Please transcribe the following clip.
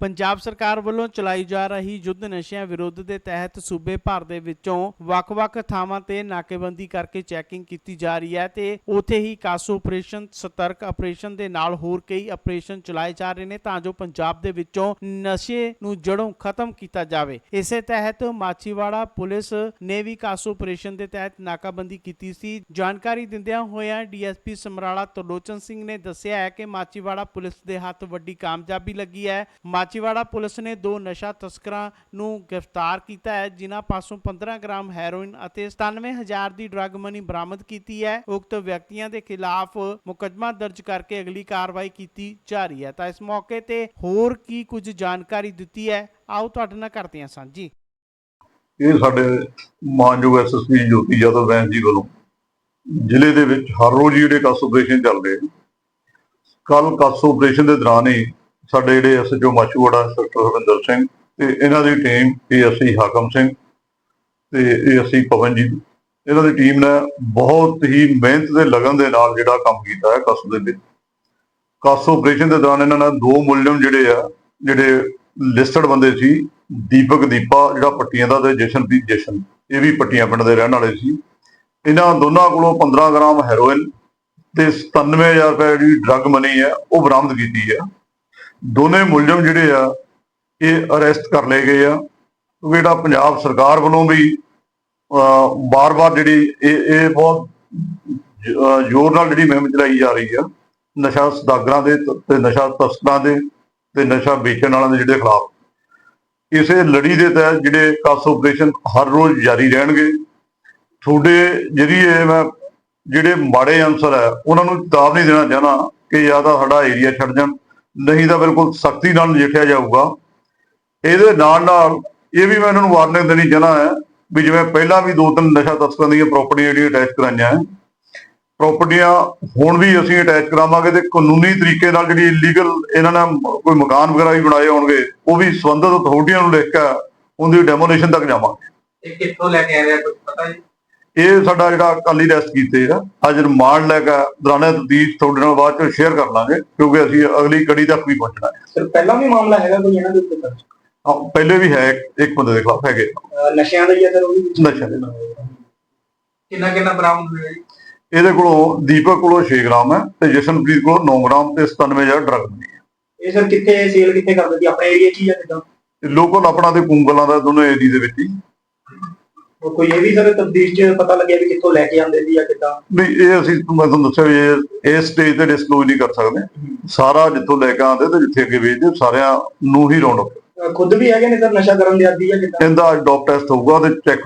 ਪੰਜਾਬ ਸਰਕਾਰ ਵੱਲੋਂ ਚਲਾਈ ਜਾ ਰਹੀ ਯੁੱਧ ਨਸ਼ਿਆਂ ਵਿਰੁੱਧ ਦੇ ਤਹਿਤ ਸੂਬੇ ਭਰ ਦੇ ਵਿੱਚੋਂ ਵੱਖ-ਵੱਖ ਥਾਵਾਂ ਤੇ ਨਾਕੇਬੰਦੀ ਕਰਕੇ ਚੈਕਿੰਗ ਕੀਤੀ ਜਾ ਰਹੀ ਹੈ ਤੇ ਉਥੇ ਹੀ ਕਾਸੋ ਆਪਰੇਸ਼ਨ, ਸਤਰਕ ਆਪਰੇਸ਼ਨ ਦੇ ਨਾਲ ਹੋਰ ਕਈ ਆਪਰੇਸ਼ਨ ਚਲਾਏ ਜਾ ਰਹੇ ਨੇ ਤਾਂ ਜੋ ਪੰਜਾਬ ਦੇ ਵਿੱਚੋਂ ਨਸ਼ੇ ਨੂੰ ਜੜੋਂ ਖਤਮ ਕੀਤਾ ਜਾਵੇ। ਇਸੇ ਤਹਿਤ ਮਾਚੀਵਾੜਾ ਪੁਲਿਸ ਨੇ ਵੀ ਕਾਸੋ ਆਪਰੇਸ਼ਨ ਦੇ ਤਹਿਤ ਨਾਕਾਬੰਦੀ ਕੀਤੀ ਸੀ। ਜਾਣਕਾਰੀ ਦਿੰਦਿਆਂ ਹੋਇਆਂ ਡੀਐਸਪੀ ਸਮਰਾਲਾ ਤਰਲੋਚਨ ਸਿੰਘ ਨੇ ਦੱਸਿਆ ਹੈ ਕਿ ਮਾਚੀਵਾੜਾ ਪੁਲਿਸ ਦੇ ਹੱਥ ਵੱਡੀ ਕਾਮਯਾਬੀ ਲੱਗੀ ਹੈ। ਮਾਚੀਵਾੜਾ ਪੁਲਿਸ ਨੇ ਦੋ ਨਸ਼ਾ ਤਸਕਰਾਂ ਨੂੰ ਗ੍ਰਿਫਤਾਰ ਕੀਤਾ ਹੈ, ਜਿਨ੍ਹਾਂ ਪਾਸੋਂ 15 ਗ੍ਰਾਮ ਹੈਰੋਇਨ ਅਤੇ 97000 ਦੀ ਡਰੱਗ ਮਨੀ ਬਰਾਮਦ ਕੀਤੀ ਹੈ। ਉਕਤ ਵਿਅਕਤੀਆਂ ਦੇ ਖਿਲਾਫ ਮੁਕੱਦਮਾ ਦਰਜ ਕਰਕੇ ਅਗਲੀ ਕਾਰਵਾਈ ਕੀਤੀ ਜਾ ਰਹੀ ਹੈ। ਤਾਂ ਇਸ ਮੌਕੇ ਤੇ ਹੋਰ ਕੀ ਕੁਝ ਜਾਣਕਾਰੀ ਦਿੱਤੀ ਹੈ, ਆਓ ਤੁਹਾਡੇ ਨਾਲ ਕਰਦੇ ਹਾਂ ਸਾਂਝੀ। ਇਹ ਸਾਡੇ ਮਾਨਯੋਗ ਐਸਐਸਪੀ ਜੋਤੀ ਯਾਦਵ ਵੈਨ ਜੀ ਵੱਲੋਂ ਜ਼ਿਲ੍ਹੇ ਦੇ ਵਿੱਚ ਹਰ ਰੋਜ਼ ਜਿਹੜੇ ਕਾਸ ਆਪਰੇਸ਼ਨ ਚੱਲਦੇ ਕੱਲ ਕਸ ਆਪਰੇਸ਼ਨ ਦੇ ਦੌਰਾਨ ਹੀ ਸਾਡੇ ਜਿਹੜੇ ਐਸਐਚਓ ਮਾਚੂਵਾੜਾ ਇੰਸਪੈਕਟਰ ਹਰਿੰਦਰ ਸਿੰਘ ਤੇ ਇਹਨਾਂ ਦੀ ਟੀਮ ਏਐਸਸੀ ਹਾਕਮ ਸਿੰਘ ਤੇ ਏਐਸਸੀ ਪਵਨਜੀਤ ਇਹਨਾਂ ਦੀ ਟੀਮ ਨੇ ਬਹੁਤ ਹੀ ਮਿਹਨਤ ਦੇ ਲਗਨ ਦੇ ਨਾਲ ਜਿਹੜਾ ਕੰਮ ਕੀਤਾ ਹੈ ਕਾਸ ਦੇ ਵਿੱਚ। ਕਾਸ ਆਪਰੇਸ਼ਨ ਦੇ ਦੌਰਾਨ ਇਹਨਾਂ ਨੇ ਦੋ ਮੁਲਜ਼ਮ ਜਿਹੜੇ ਆ, ਜਿਹੜੇ ਲਿਸਟਡ ਬੰਦੇ ਸੀ, ਦੀਪਕ, ਦੀਪਾ, ਜਿਹੜਾ ਪੱਟੀਆਂ ਦਾ ਤੇ ਜਸ਼ਨਪ੍ਰੀਤ ਜਸ਼ਨ, ਇਹ ਵੀ ਪੱਟੀਆਂ ਪਿੰਡ ਦੇ ਰਹਿਣ ਵਾਲੇ ਸੀ। ਇਹਨਾਂ ਦੋਨਾਂ ਕੋਲੋਂ 15 ਗ੍ਰਾਮ ਹੈਰੋਇਨ ਤੇ 97000 ਰੁਪਏ ਦੀ ਡਰੱਗ ਮਨੀ ਹੈ, ਉਹ ਬਰਾਮਦ ਕੀਤੀ ਹੈ। ਦੋਨੇ ਮੁਲਜ਼ਮ ਜਿਹੜੇ ਆ, ਇਹ ਅਰੈਸਟ ਕਰ ਲਏ ਗਏ ਆ। ਕਿਉਂਕਿ ਜਿਹੜਾ ਪੰਜਾਬ ਸਰਕਾਰ ਵੱਲੋਂ ਵੀ ਬਾਰ-ਬਾਰ ਜਿਹੜੀ ਇਹ ਇਹ ਬਹੁਤ ਜ਼ੋਰ ਨਾਲ ਜਿਹੜੀ ਮੁਹਿੰਮ ਚਲਾਈ ਜਾ ਰਹੀ ਆ, ਨਸ਼ਾ ਸਦਾਗਰਾਂ ਦੇ ਤ- ਤੇ ਨਸ਼ਾ ਤਸਕਰਾਂ ਦੇ, ਤੇ ਨਸ਼ਾ ਵੇਚਣ ਵਾਲਿਆਂ ਦੇ ਜਿਹੜੇ ਖਿਲਾਫ। ਇਸੇ ਲੜੀ ਦੇ ਤਹਿਤ ਜਿਹੜੇ ਕਾਸ ਆਪਰੇਸ਼ਨ ਹਰ ਰੋਜ਼ ਜਾਰੀ ਰਹਿਣਗੇ। ਤੁਹਾਡੇ ਜਿਹੜੀ ਇਹ ਮੈਂ, ਜਿਹੜੇ ਮਾੜੇ ਅਨਸਰ ਹੈ ਉਹਨਾਂ ਨੂੰ ਚੇਤਾਵਨੀ ਦੇਣਾ ਚਾਹਨਾ ਕਿ ਜਾਂ ਤਾਂ ਸਾਡਾ ਏਰੀਆ ਛੱਡ ਜਾਣ। ਨਹੀਂ ਤਾਂ ਬਿਲਕੁਲ ਸਖਤੀ ਨਾਲ ਨਜਿੱਠਿਆ ਜਾਊਗਾ। ਇਹਦੇ ਨਾਲ ਨਾਲ ਇਹ ਵੀ ਮੈਂ ਇਹਨਾਂ ਨੂੰ ਵਾਰਨਿੰਗ ਦੇਣੀ ਚਾਹਨਾ ਹੈ ਵੀ ਜਿਵੇਂ ਪਹਿਲਾਂ ਵੀ ਦੋ ਤਿੰਨ ਨਸ਼ਾ ਤਸਕਰਾਂ ਦੀਆਂ ਪ੍ਰਾਪਰਟੀਆਂ ਜਿਹੜੀਆਂ ਅਟੈਚ ਕਰਾਈਆਂ ਹੈ ਪ੍ਰਾਪਰਟੀਆਂ ਹੁਣ ਵੀ ਅਸੀਂ ਅਟੈਚ ਕਰਾਵਾਂਗੇ ਤੇ ਕਾਨੂੰਨੀ ਤਰੀਕੇ ਨਾਲ ਜਿਹੜੀ ਇਲੀਗਲ ਇਹਨਾਂ ਨੇ ਕੋਈ ਮਕਾਨ ਵਗੈਰਾ ਵੀ ਬਣਾਏ ਹੋਣਗੇ, ਉਹ ਵੀ ਸੰਬੰਧਿਤ ਅਥਾਰਟੀਆਂ ਨੂੰ ਲਿਖ ਕੇ ਉਹਦੀ ਡੈਮੋਲੇਸ਼ਨ ਤੱਕ ਜਾਵਾਂਗੇ। ਇਹ ਕਿੱਥੋਂ ਲੈ ਕੇ ਆ ਰਿਹਾ ਕੁਝ ਪਤਾ ਜੀ? ਇਹ ਸਾਡਾ ਜਿਹੜਾ ਅਕਾਲੀ ਰੈਸਟ ਕੀਤੇ ਆ ਅੱਜ ਰਿਮਾਂਡ ਲੈ ਕੇ ਦੌਰਾਨੇ ਤਦੀਸ਼ ਤੁਹਾਡੇ ਨਾਲ ਬਾਅਦ ਚ ਸ਼ੇਅਰ ਕਰ ਲਾਂਗੇ ਕਿਉਂਕਿ ਅਸੀਂ ਅਗਲੀ ਕੜੀ ਤੱਕ ਵੀ ਪਹੁੰਚਣਾ ਹੈ। ਸਰ ਪਹਿਲਾਂ ਵੀ ਮਾਮਲਾ ਹੈਗਾ ਕੋਈ ਇਹਨਾਂ ਦੇ ਉੱਤੇ ਪਹਿਲੇ ਵੀ ਹੈ ਇੱਕ ਬੰਦੇ ਦੇ ਖਿਲਾਫ ਹੈਗੇ। ਨਸ਼ਿਆਂ ਦਾ ਹੀ ਹੈ ਸਰ ਉਹ ਵੀ? ਨਸ਼ਾ ਦੇ। ਨਾਲ। ਕਿੰਨਾ ਕਿੰਨਾ ਬਰਾਮਦ ਹੋਇਆ ਜੀ? ਇਹਦੇ ਕੋਲੋਂ ਦੀਪਕ ਕੋਲੋਂ 6 ਗ੍ਰਾਮ ਹੈ ਤੇ ਜਸ਼ਨਪ੍ਰੀਤ ਕੋਲੋਂ 9 ਗ੍ਰਾਮ ਤੇ 97000 ਡਰਗ ਮਿਲੀ ਹੈ ਇਹ ਸਰ ਕਿੱਥੇ ਸੇਲ ਕਿੱਥੇ ਕਰਦੇ ਸੀ? ਆਪਣੇ ਏਰੀਆ 'ਚ ਹੀ ਜਾਂ ਕਿੱਦਾਂ? ਲੋਕਲ ਆਪਣਾ ਤੇ ਕੁੰਗਲਾਂ ਦਾ ਦੋਨੋਂ ਏਰੀਆ ਦੇ ਵਿੱਚ ਹੀ। ਕੋਈ ਇਹ ਵੀ ਸਰ ਤਬਦੀਸ਼ 'ਚ ਪਤਾ ਲੱਗਿਆ ਵੀ ਕਿੱਥੋਂ ਲੈ ਕੇ ਆਉਂਦੇ ਸੀ ਜਾਂ ਕਿੱਦਾਂ? ਨਹੀਂ ਇਹ ਅਸੀਂ ਮੈਂ ਤੁਹਾਨੂੰ ਦੱਸਿਆ ਵੀ ਇਹ ਇਸ ਸਟੇਜ ਤੇ ਡਿਸਕਲੋਜ਼ ਨਹੀਂ ਕਰ ਸਕਦੇ। ਸਾਰਾ ਜਿੱਥੋਂ ਲੈ ਕੇ ਆਉਂਦੇ ਤੇ ਜਿੱਥੇ ਅੱਗੇ ਵੇਚਦੇ ਸਾਰਿਆਂ ਨੂੰ ਹੀ ਅਹ ਖੁਦ ਵੀ ਹੈਗੇ ਨੇ ਸਰ ਨਸ਼ਾ ਕਰਨ ਦੇ ਆਦੀ ਜਾਂ ਕਿੱਦਾਂ? ਇਹਦਾ ਡੋਪ ਟੈਸਟ ਹੋਊਗਾ ਤੇ ਚੈੱਕ